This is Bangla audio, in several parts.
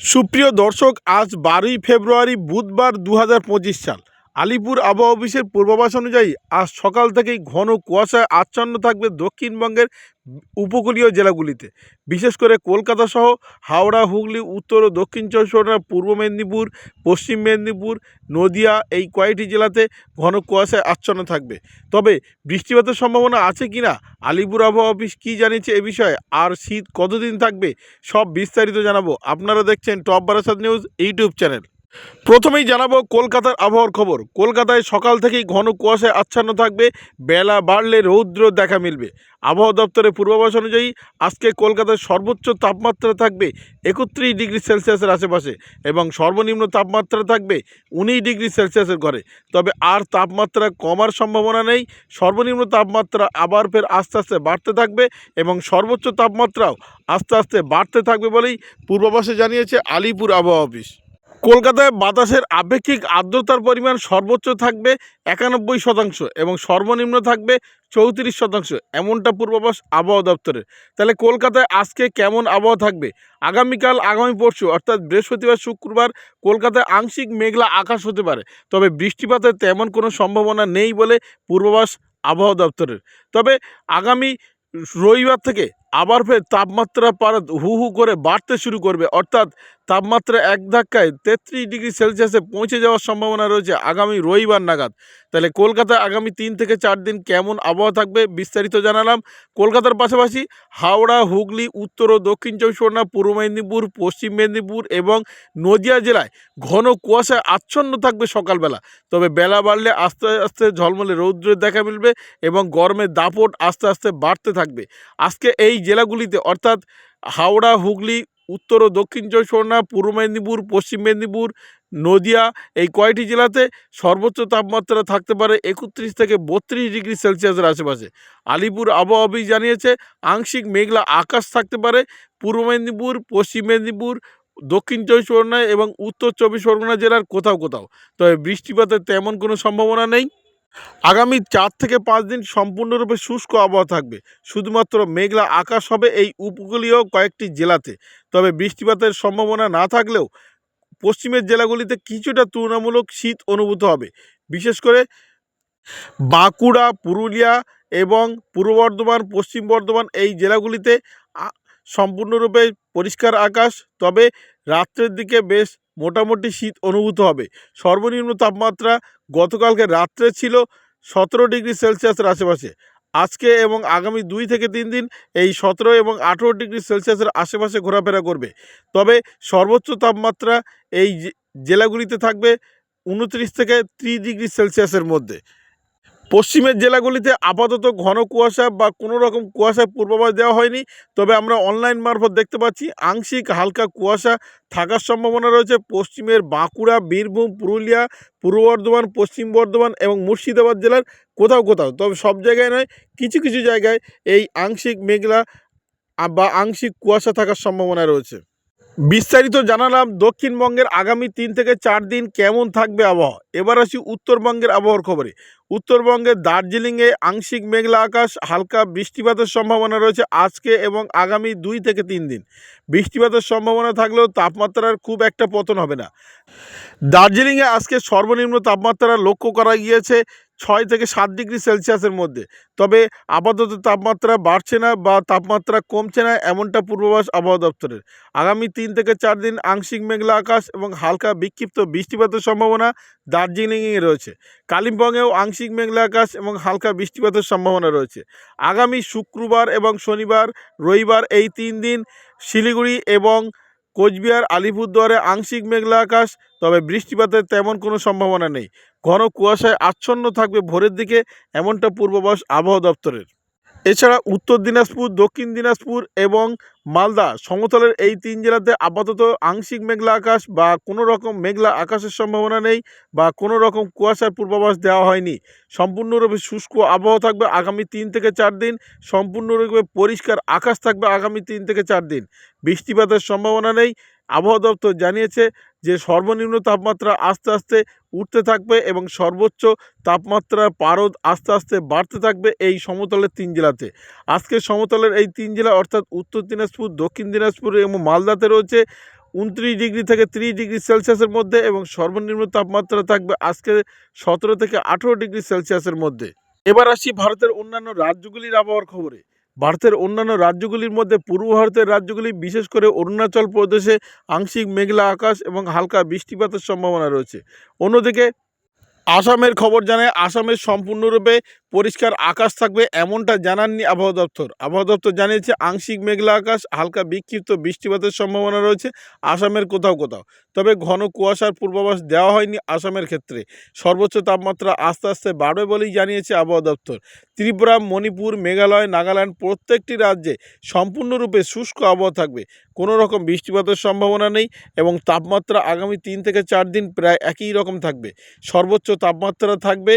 সুপ্রিয় দর্শক আজ বারোই ফেব্রুয়ারি বুধবার দু হাজার পঁচিশ সাল। আলিপুর আবহাওয়া অফিসের পূর্বাভাস অনুযায়ী আজ সকাল থেকেই ঘন কুয়াশায় আচ্ছন্ন থাকবে দক্ষিণবঙ্গের উপকূলীয় জেলাগুলিতে। বিশেষ করে কলকাতা সহ হাওড়া, হুগলি, উত্তর ও দক্ষিণ চব্বিশ পূর্ব মেদিনীপুর, পশ্চিম মেদিনীপুর, নদিয়া এই কয়েকটি জেলাতে ঘন কুয়াশায় আচ্ছন্ন থাকবে। তবে বৃষ্টিপাতের সম্ভাবনা আছে কি না আলিপুর আবহাওয়া অফিস কী জানিয়েছে এ বিষয়ে, আর শীত কতদিন থাকবে, সব বিস্তারিত জানাব। আপনারা দেখছেন top Barasat news YouTube channel. প্রথমেই জানাব কলকাতার আবহাওয়ার খবর। কলকাতায় সকাল থেকেই ঘন কুয়াশায় আচ্ছন্ন থাকবে, বেলা বাড়লে রৌদ্র দেখা মিলবে। আবহাওয়া দপ্তরের পূর্বাভাস অনুযায়ী আজকে কলকাতার সর্বোচ্চ তাপমাত্রা থাকবে একত্রিশ ডিগ্রি সেলসিয়াসের আশেপাশে এবং সর্বনিম্ন তাপমাত্রা থাকবে উনিশ ডিগ্রি সেলসিয়াসের ঘরে। তবে আর তাপমাত্রা কমার সম্ভাবনা নেই, সর্বনিম্ন তাপমাত্রা আবার ফের আস্তে আস্তে বাড়তে থাকবে এবং সর্বোচ্চ তাপমাত্রাও আস্তে আস্তে বাড়তে থাকবে বলেই পূর্বাভাসে জানিয়েছে আলিপুর আবহাওয়া অফিস। কলকাতায় বাতাসের আপেক্ষিক আর্দ্রতার পরিমাণ সর্বোচ্চ থাকবে একানব্বই শতাংশ এবং সর্বনিম্ন থাকবে চৌত্রিশ শতাংশ, এমনটা পূর্বাভাস আবহাওয়া দপ্তরের। তাহলে কলকাতায় আজকে কেমন আবহাওয়া থাকবে? আগামীকাল, আগামী পরশু, অর্থাৎ বৃহস্পতিবার, শুক্রবার কলকাতায় আংশিক মেঘলা আকাশ হতে পারে। তবে বৃষ্টিপাতের তেমন কোনো সম্ভাবনা নেই বলে পূর্বাভাস আবহাওয়া দপ্তরের। তবে আগামী রবিবার থেকে আবার ফের তাপমাত্রা পারা হু হু করে বাড়তে শুরু করবে। অর্থাৎ তাপমাত্রা এক ধাক্কায় তেত্রিশ ডিগ্রি সেলসিয়াসে পৌঁছে যাওয়ার সম্ভাবনা রয়েছে আগামী রবিবার নাগাদ। তাহলে কলকাতায় আগামী তিন থেকে চার দিন কেমন আবহাওয়া থাকবে বিস্তারিত জানালাম। কলকাতার পাশাপাশি হাওড়া, হুগলি, উত্তর ও দক্ষিণ চব্বিশ পরগনা, পূর্ব মেদিনীপুর, পশ্চিম মেদিনীপুর এবং নদিয়া জেলায় ঘন কুয়াশায় আচ্ছন্ন থাকবে সকালবেলা। তবে বেলা বাড়লে আস্তে আস্তে ঝলমলে রৌদ্রের দেখা মিলবে এবং গরমের দাপট আস্তে আস্তে বাড়তে থাকবে। আজকে এই জেলাগুলিতে, অর্থাৎ হাওড়া, হুগলি, উত্তর ও দক্ষিণ চব্বিশ পরগনা, পূর্ব মেদিনীপুর, পশ্চিম মেদিনীপুর, নদিয়া, এই কয়টি জেলাতে সর্বোচ্চ তাপমাত্রা থাকতে পারে একত্রিশ থেকে বত্রিশ ডিগ্রি সেলসিয়াসের আশেপাশে। আলিপুর আবহাওয়া অফিস জানিয়েছে, আংশিক মেঘলা আকাশ থাকতে পারে পূর্ব মেদিনীপুর, পশ্চিম মেদিনীপুর, দক্ষিণ চব্বিশ পরগনা এবং উত্তর চব্বিশ পরগনা জেলার কোথাও কোথাও। তবে বৃষ্টিপাতের তেমন কোনো সম্ভাবনা নেই। আগামী চার থেকে পাঁচ দিন সম্পূর্ণরূপে শুষ্ক আবহাওয়া থাকবে। শুধুমাত্র মেঘলা আকাশ হবে এই উপকূলীয় কয়েকটি জেলাতে। তবে বৃষ্টিপাতের সম্ভাবনা না থাকলেও পশ্চিমের জেলাগুলিতে কিছুটা তুলনামূলক শীত অনুভূত হবে। বিশেষ করে বাঁকুড়া, পুরুলিয়া এবং পূর্ব বর্ধমান, পশ্চিম বর্ধমান এই জেলাগুলিতে সম্পূর্ণরূপে পরিষ্কার আকাশ। তবে রাত্রের দিকে বেশ মোটামুটি শীত অনুভূত হবে। সর্বনিম্ন তাপমাত্রা গতকালকে রাত্রে ছিল সতেরো ডিগ্রি সেলসিয়াসের আশেপাশে। আজকে এবং আগামী দুই থেকে তিন দিন এই সতেরো এবং আঠেরো ডিগ্রি সেলসিয়াসের আশেপাশে ঘোরাফেরা করবে। তবে সর্বোচ্চ তাপমাত্রা এই জেলাগুলিতে থাকবে উনত্রিশ থেকে ত্রিশ ডিগ্রি সেলসিয়াসের মধ্যে। পশ্চিমের জেলাগুলিতে আপাতত ঘন কুয়াশা বা কোনো রকম কুয়াশার পূর্বাভাস দেওয়া হয়নি। তবে আমরা অনলাইন মারফত দেখতে পাচ্ছি, আংশিক হালকা কুয়াশা থাকার সম্ভাবনা রয়েছে। পশ্চিমের বাঁকুড়া, বীরভূম, পুরুলিয়া, পূর্ব বর্ধমান, পশ্চিম বর্ধমান এবং মুর্শিদাবাদ জেলার কোথাও কোথাও। তবে সব জায়গায় নয়, কিছু কিছু জায়গায় এই আংশিক মেঘলা বা আংশিক কুয়াশা থাকার সম্ভাবনা রয়েছে। বিস্তারিত জানালাম, দক্ষিণবঙ্গের আগামী তিন থেকে চার দিন কেমন থাকবে আবহাওয়া? এবার আসি উত্তরবঙ্গের আবহাওয়ার খবরে। উত্তরবঙ্গের দার্জিলিংয়ে আংশিক মেঘলা আকাশ, হালকা বৃষ্টিপাতের সম্ভাবনা রয়েছে আজকে এবং আগামী দুই থেকে তিন দিন। বৃষ্টিপাতের সম্ভাবনা থাকলেও তাপমাত্রার খুব একটা পতন হবে না। দার্জিলিংয়ে আজকে সর্বনিম্ন তাপমাত্রা লক্ষ্য করা গিয়েছে ছয় থেকে সাত ডিগ্রি সেলসিয়াসের মধ্যে। তবে আপাতত তাপমাত্রা বাড়ছে না বা তাপমাত্রা কমছে না এমনটা পূর্বাভাস আবহাওয়া দপ্তরের। আগামী তিন থেকে চার দিন আংশিক মেঘলা আকাশ এবং হালকা বিক্ষিপ্ত বৃষ্টিপাতের সম্ভাবনা দার্জিলিংয়ে রয়েছে। কালিম্পংয়েও আংশিক মেঘলা আকাশ এবং হালকা বৃষ্টিপাতের সম্ভাবনা রয়েছে। আগামী শুক্রবার এবং শনিবার, রবিবার এই তিন দিন শিলিগুড়ি এবং কোচবিহার, আলিপুরদুয়ারে আংশিক মেঘলা আকাশ, তবে বৃষ্টিপাতের তেমন কোনো সম্ভাবনা নেই। ঘন কুয়াশায় আচ্ছন্ন থাকবে ভোরের দিকে, এমনটা পূর্বাভাস আবহাওয়া দপ্তরের। এছাড়া উত্তর দিনাজপুর, দক্ষিণ দিনাজপুর এবং মালদা সমতলের এই তিন জেলাতে আপাতত আংশিক মেঘলা আকাশ বা কোনো রকম মেঘলা আকাশের সম্ভাবনা নেই বা কোনো রকম কুয়াশার পূর্বাভাস দেওয়া হয়নি। সম্পূর্ণরূপে শুষ্ক আবহাওয়া থাকবে আগামী তিন থেকে চার দিন, সম্পূর্ণরূপে পরিষ্কার আকাশ থাকবে আগামী তিন থেকে চার দিন। বৃষ্টিপাতের সম্ভাবনা নেই আবহাওয়া দপ্তর জানিয়েছে যে সর্বনিম্ন তাপমাত্রা আস্তে আস্তে উঠতে থাকবে এবং সর্বোচ্চ তাপমাত্রার পারদ আস্তে আস্তে বাড়তে থাকবে এই সমতলের তিন জেলাতে। আজকে সমতলের এই তিন জেলা অর্থাৎ উত্তর দিনাজপুর, দক্ষিণ দিনাজপুর এবং মালদাতে রয়েছে উনত্রিশ ডিগ্রি থেকে ত্রিশ ডিগ্রি সেলসিয়াসের মধ্যে এবং সর্বনিম্ন তাপমাত্রা থাকবে আজকে সতেরো থেকে আঠেরো ডিগ্রি সেলসিয়াসের মধ্যে। এবার আসি ভারতের অন্যান্য রাজ্যগুলির আবহাওয়ার খবরে। ভারতের অন্যান্য রাজ্যগুলির মধ্যে পূর্ব ভারতের রাজ্যগুলি, বিশেষ করে অরুণাচল প্রদেশে আংশিক মেঘলা আকাশ এবং হালকা বৃষ্টিপাতের সম্ভাবনা রয়েছে। অন্যদিকে আসামের খবর জানায়, আসামের সম্পূর্ণরূপে পরিষ্কার আকাশ থাকবে এমনটা জানাননি আবহাওয়া দপ্তর। আবহাওয়া দপ্তর জানিয়েছে, আংশিক মেঘলা আকাশ, হালকা বিক্ষিপ্ত বৃষ্টিপাতের সম্ভাবনা রয়েছে আসামের কোথাও কোথাও। তবে ঘন কুয়াশার পূর্বাভাস দেওয়া হয়নি আসামের ক্ষেত্রে। সর্বোচ্চ তাপমাত্রা আস্তে আস্তে বাড়বে বলেই জানিয়েছে আবহাওয়া দপ্তর। ত্রিপুরা, মণিপুর, মেঘালয়, নাগাল্যান্ড প্রত্যেকটি রাজ্যে সম্পূর্ণরূপে শুষ্ক আবহাওয়া থাকবে। কোনো রকম বৃষ্টিপাতের সম্ভাবনা নেই এবং তাপমাত্রা আগামী তিন থেকে চার দিন প্রায় একই রকম থাকবে। সর্বোচ্চ তাপমাত্রা থাকবে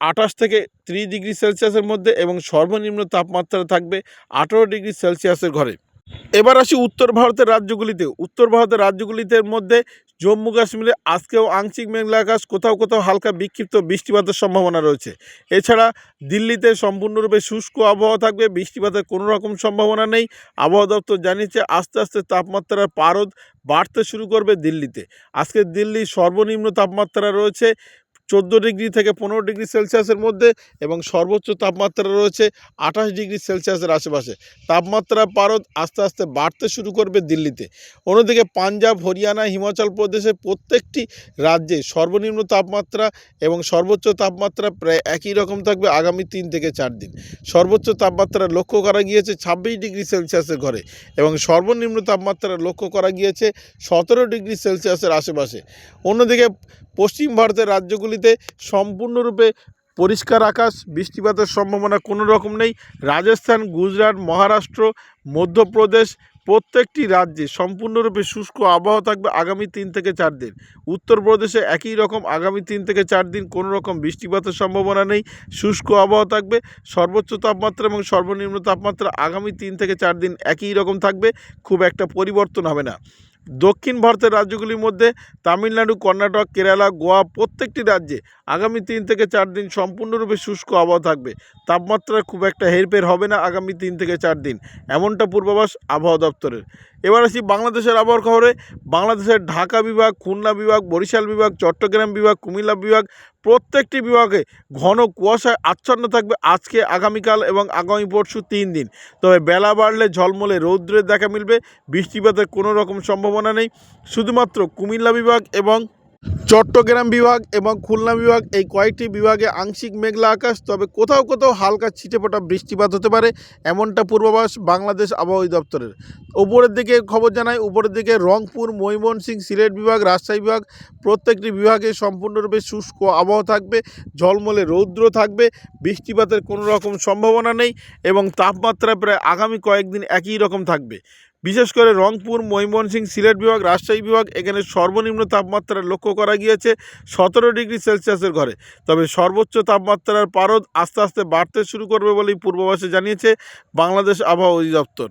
আঠাশ থেকে ত্রিশ ডিগ্রি সেলসিয়াসের মধ্যে এবং সর্বনিম্ন তাপমাত্রা থাকবে আঠেরো ডিগ্রি সেলসিয়াসের ঘরে। এবার আসি উত্তর ভারতের রাজ্যগুলিতে। উত্তর ভারতের রাজ্যগুলিতে মধ্যে জম্মু কাশ্মীরে আজকেও আংশিক মেঘলা আকাশ, কোথাও কোথাও হালকা বিক্ষিপ্ত বৃষ্টিপাতের সম্ভাবনা রয়েছে। এছাড়া দিল্লিতে সম্পূর্ণরূপে শুষ্ক আবহাওয়া থাকবে, বৃষ্টিপাতের কোনো রকম সম্ভাবনা নেই। আবহাওয়া দপ্তর জানিয়েছে, আস্তে আস্তে তাপমাত্রার পারদ বাড়তে শুরু করবে দিল্লিতে। আজকে দিল্লির সর্বনিম্ন তাপমাত্রা রয়েছে চোদ্দ ডিগ্রি থেকে পনেরো ডিগ্রি সেলসিয়াসের মধ্যে এবং সর্বোচ্চ তাপমাত্রা রয়েছে আঠাশ ডিগ্রি সেলসিয়াসের আশেপাশে। তাপমাত্রা পারদ আস্তে আস্তে বাড়তে শুরু করবে দিল্লিতে। অন্যদিকে পাঞ্জাব, হরিয়ানা, হিমাচল প্রদেশে প্রত্যেকটি রাজ্যে সর্বনিম্ন তাপমাত্রা এবং সর্বোচ্চ তাপমাত্রা প্রায় একই রকম থাকবে আগামী তিন থেকে চার দিন। সর্বোচ্চ তাপমাত্রা লক্ষ্য করা গিয়েছে ছাব্বিশ ডিগ্রি সেলসিয়াসের ঘরে এবং সর্বনিম্ন তাপমাত্রা লক্ষ্য করা গিয়েছে সতেরো ডিগ্রি সেলসিয়াসের আশেপাশে। অন্যদিকে পশ্চিম ভারতের রাজ্যগুলিতে সম্পূর্ণরূপে পরিষ্কার আকাশ, বৃষ্টিপাতের সম্ভাবনা কোনো রকম নেই। রাজস্থান, গুজরাট, মহারাষ্ট্র, মধ্যপ্রদেশ প্রত্যেকটি রাজ্যে সম্পূর্ণরূপে শুষ্ক আবহাওয়া থাকবে আগামী তিন থেকে চার দিন। উত্তরপ্রদেশে একই রকম আগামী তিন থেকে চার দিন কোনো রকম বৃষ্টিপাতের সম্ভাবনা নেই। শুষ্ক আবহাওয়া থাকবে, সর্বোচ্চ তাপমাত্রা এবং সর্বনিম্ন তাপমাত্রা আগামী তিন থেকে চার দিন একই রকম থাকবে। খুব একটা পরিবর্তন হবে না। দক্ষিণ ভারতের রাজ্যগুলির মধ্যে তামিলনাড়ু, কর্ণাটক, কেরালা, গোয়া প্রত্যেকটি রাজ্যে আগামী তিন থেকে চার দিন সম্পূর্ণরূপে শুষ্ক আবহাওয়া থাকবে। তাপমাত্রা খুব একটা হেরফের হবে না আগামী তিন থেকে চার দিন, এমনটা পূর্বাভাস আবহাওয়া দপ্তরের। এবার আসি বাংলাদেশের আবহাওয়ার খবরে। বাংলাদেশের ঢাকা বিভাগ, খুলনা বিভাগ, বরিশাল বিভাগ, চট্টগ্রাম বিভাগ, কুমিল্লা বিভাগ প্রত্যেকটি বিভাগে ঘন কুয়াশায় আচ্ছন্ন থাকবে আজকে, আগামীকাল এবং আগামী পরশু তিন দিন। তবে বেলা বাড়লে ঝলমলে রৌদ্রের দেখা মিলবে, বৃষ্টিপাতের কোনো রকম সম্ভাবনা নেই। শুধুমাত্র কুমিল্লা বিভাগ এবং চট্টগ্রাম বিভাগ এবং খুলনা বিভাগ এই কয়েকটি বিভাগে আংশিক মেঘলা আকাশ, তবে কোথাও কোথাও হালকা ছিটেফোঁটা বৃষ্টিপাত হতে পারে, এমনটা পূর্বাভাস বাংলাদেশ আবহাওয়া দপ্তরের। উপরের দিকে খবর জানায় উপরের দিকে রংপুর, ময়মনসিংহ, সিলেট বিভাগ, রাজশাহী বিভাগ, প্রত্যেকটি বিভাগে সম্পূর্ণরূপে শুষ্ক আবহাওয়া থাকবে, ঝলমলে রৌদ্র থাকবে, বৃষ্টিপাতের কোনো রকম সম্ভাবনা নেই এবং তাপমাত্রা প্রায় আগামী কয়েকদিন একই রকম থাকবে। বিশেষ করে রংপুর ময়মনসিংহ সিলেট বিভাগ, রাজশাহী বিভাগ, এখানে সর্বনিম্ন তাপমাত্রা লক্ষ্য করা গিয়েছে সতেরো ডিগ্রি সেলসিয়াসের ঘরে। তবে সর্বোচ্চ তাপমাত্রার পারদ আস্তে আস্তে বাড়তে শুরু করবে বলেই পূর্বাভাসে জানিয়েছে বাংলাদেশ আবহাওয়া অধিদপ্তর।